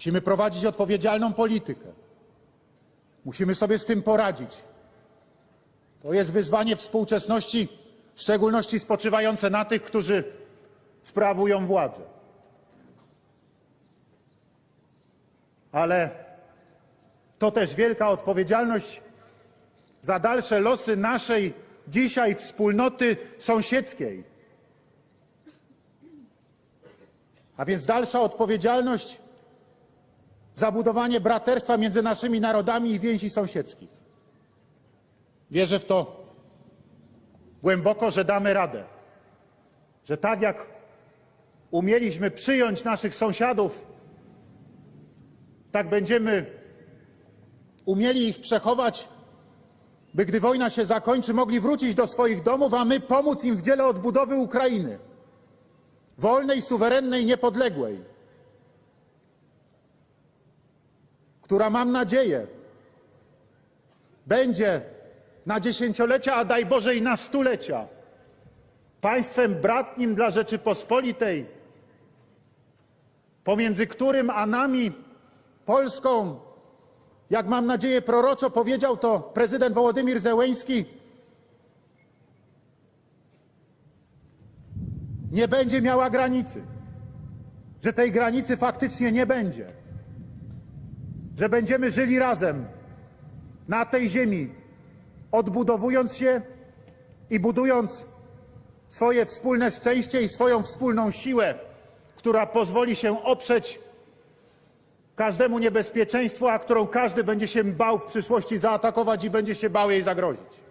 Musimy prowadzić odpowiedzialną politykę. Musimy sobie z tym poradzić. To jest wyzwanie współczesności, w szczególności spoczywające na tych, którzy sprawują władzę. Ale to też wielka odpowiedzialność za dalsze losy naszej dzisiaj wspólnoty sąsiedzkiej. A więc dalsza odpowiedzialność za budowanie braterstwa między naszymi narodami i więzi sąsiedzkich. Wierzę w to głęboko, że damy radę. Że tak jak umieliśmy przyjąć naszych sąsiadów, tak będziemy umieli ich przechować, by gdy wojna się zakończy, mogli wrócić do swoich domów, a my pomóc im w dziele odbudowy Ukrainy. Wolnej, suwerennej, niepodległej. Która mam nadzieję będzie na dziesięciolecia, a daj Boże i na stulecia państwem bratnim dla Rzeczypospolitej, pomiędzy którym a nami, Polską, jak mam nadzieję proroczo powiedział to prezydent Wołodymir Zełeński, nie będzie miała granicy, że tej granicy faktycznie nie będzie, że będziemy żyli razem na tej ziemi, odbudowując się i budując swoje wspólne szczęście i swoją wspólną siłę, która pozwoli się oprzeć każdemu niebezpieczeństwu, a którą każdy będzie się bał w przyszłości zaatakować i będzie się bał jej zagrozić.